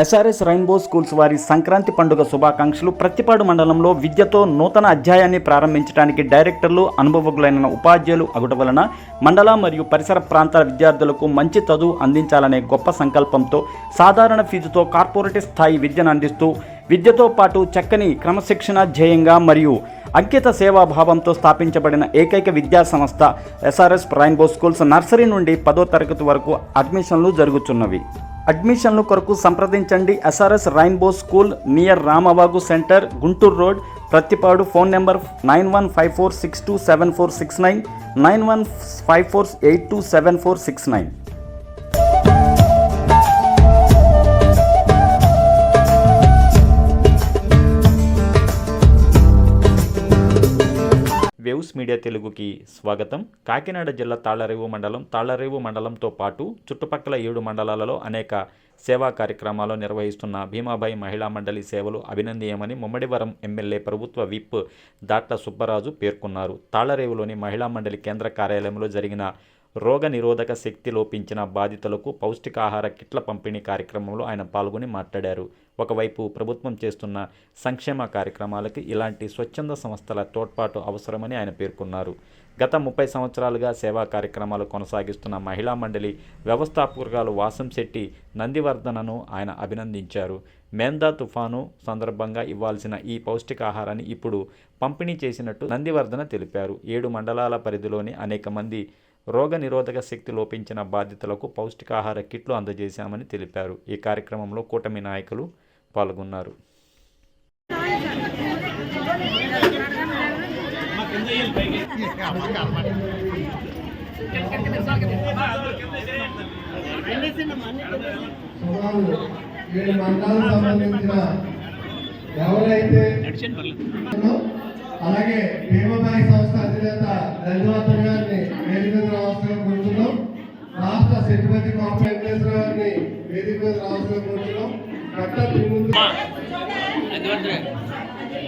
SRS rainbow schools వారి సంక్రాంతి పండుగ శుభాకాంక్షలు. ప్రతిపాడు మండలంలో విద్యతో నూతన అధ్యాయాన్ని ప్రారంభించడానికి డైరెక్టర్లు అనుభవజ్ఞులైన ఉపాధ్యాయులు అగుట వలన మండల మరియు పరిసర ప్రాంతాల విద్యార్థులకు మంచి చదువు అందించాలనే గొప్ప సంకల్పంతో సాధారణ ఫీజుతో కార్పొరేటివ్ స్థాయి విద్యను అందిస్తూ విద్యతో పాటు చక్కని క్రమశిక్షణ ధ్యేయంగా మరియు అంకిత సేవాభావంతో స్థాపించబడిన ఏకైక విద్యా సంస్థ ఎస్ఆర్ఎస్ రైన్బో స్కూల్స్ నర్సరీ నుండి పదో తరగతి వరకు అడ్మిషన్లు జరుగుతున్నవి. అడ్మిషన్ల కొరకు సంప్రదించండి. SRS rainbow school near Ramabagu centre Guntur road. Prathipadu phone number nine one five four six two seven four six nine nine one five four eight two seven four six nine. Media తెలుగుకి స్వాగతం. కాకినాడ జిల్లా తాళ్ళరేవు మండలం తాళ్ళరేవు మండలంతో పాటు చుట్టుపక్కల ఏడు మండలాలలో అనేక సేవా కార్యక్రమాలు నిర్వహిస్తున్న భీమాబాయి మహిళా మండలి సేవలు అభినందనీయమని ముమ్మడివరం ఎమ్మెల్యే ప్రభుత్వ విప్ దాట్ల సుబ్బరాజు పేర్కొన్నారు. తాళ్ళరేవులోని మహిళా మండలి కేంద్ర కార్యాలయంలో జరిగిన రోగ నిరోధక శక్తి లోపించిన బాధితులకు పౌష్టికాహార కిట్ల పంపిణీ కార్యక్రమంలో ఆయన పాల్గొని మాట్లాడారు. ఒకవైపు ప్రభుత్వం చేస్తున్న సంక్షేమ కార్యక్రమాలకి ఇలాంటి స్వచ్ఛంద సంస్థల తోడ్పాటు అవసరమని ఆయన పేర్కొన్నారు. గత ముప్పై సంవత్సరాలుగా సేవా కార్యక్రమాలు కొనసాగిస్తున్న మహిళా మండలి వ్యవస్థాపకురాలు వాసం శెట్టి నందివర్ధనను ఆయన అభినందించారు. మేందా తుఫాను సందర్భంగా ఇవ్వాల్సిన ఈ పౌష్టికాహారాన్ని ఇప్పుడు పంపిణీ చేసినట్టు నందివర్ధన తెలిపారు. ఏడు మండలాల పరిధిలోని అనేక మంది రోగ నిరోధక శక్తి లోపించిన బాధితులకు పౌష్టికాహార కిట్లు అందజేశామని తెలిపారు. ఈ కార్యక్రమంలో కూటమి నాయకులు పాల్గొన్నారు. సుమారు ఏడు మండలాలకు సంబంధించిన ఎవరైతే అలాగే భీమపాయి సంస్థ అధినేత రంగనాథన్ గారిని వేదిక మీద రావాల్సిన కోరుతున్నాం రాష్ట్ర సెక్రటరీ కాపు వెంకటేశ్వర గారిని వేదిక మీద రావాల్సిన కోరుతున్నాం కట్ట ముందు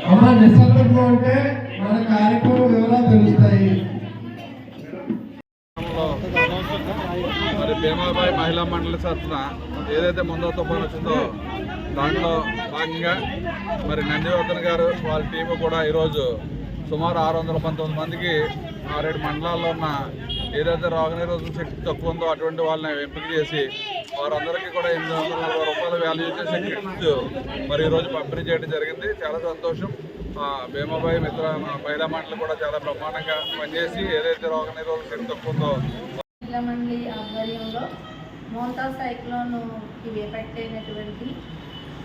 అమ్మ నిశ్శబ్దంగా ఉంటే మన కార్యక్రమం వివరాలు తెలుస్తాయి. మరి భీమాబాయి మహిళా మండలి తరఫున ఏదైతే ముందో తుఫాన్ వచ్చిందో దాంట్లో భాగంగా మరి నందివర్ధన్ గారు వాళ్ళ టీమ్ కూడా ఈరోజు సుమారు ఆరు వందల పంతొమ్మిది మందికి ఆరేడు మండలాల్లో ఉన్న ఏదైతే రోగనిరోధక శక్తి తక్కువ ఉందో అటువంటి వాళ్ళని ఎంపిక చేసి వారందరికీ కూడా ఎనిమిది వందల నలభై రూపాయలు వాల్యూ చేసే కిట్స్ మరి ఈరోజు పంపిణీ చేయడం జరిగింది. చాలా సంతోషం. భీమాబాయి మిత్ర మహిళా మండలి కూడా చాలా బ్రహ్మాండంగా పనిచేసి ఏదైతే రోగనిరోధక శక్తి తక్కువ ఉందో మహిళా మండలి ఆధ్వర్యంలో మోంతా సైక్లోన్కి ఎఫెక్ట్ అయినటువంటి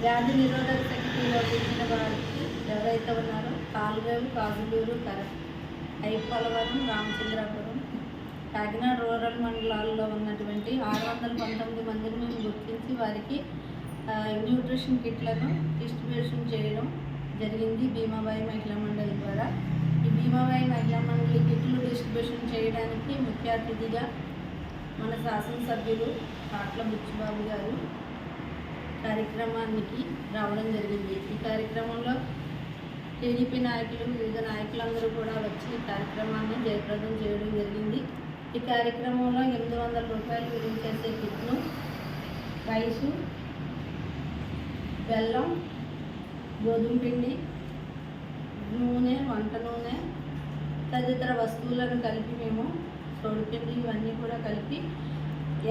వ్యాధి నిరోధక శక్తి లోపించిన వారికి ఎవరైతే ఉన్నారో కాలువేలు కాజులూరు కర ఐపలవరం రామచంద్రాపురం కాకినాడ రూరల్ మండలాల్లో ఉన్నటువంటి ఆరు వందల పంతొమ్మిది మందిని మేము గుర్తించి వారికి న్యూట్రిషన్ కిట్లను డిస్ట్రిబ్యూషన్ చేయడం జరిగింది భీమాబాయి మహిళా మండలి ద్వారా. ఈ భీమాబాయి మహిళా మండలి కిట్లు డిస్ట్రిబ్యూషన్ చేయడానికి ముఖ్య అతిథిగా మన శాసనసభ్యులు కాట్ల బుచ్చిబాబు గారు కార్యక్రమానికి రావడం జరిగింది. ఈ కార్యక్రమంలో టీడీపీ నాయకులు వివిధ నాయకులందరూ కూడా వచ్చి ఈ కార్యక్రమాన్ని జయప్రదం చేయడం జరిగింది. ఈ కార్యక్రమంలో ఎనిమిది వందల రూపాయలు విలువ చేసే కిట్ను రైసు బెల్లం గోధుమ పిండి నూనె వంట నూనె తదితర వస్తువులను కలిపి మేము సోడిపిండి ఇవన్నీ కూడా కలిపి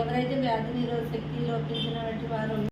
ఎవరైతే వ్యాధి నిరోధ శక్తి లోపించినటువంటి వారు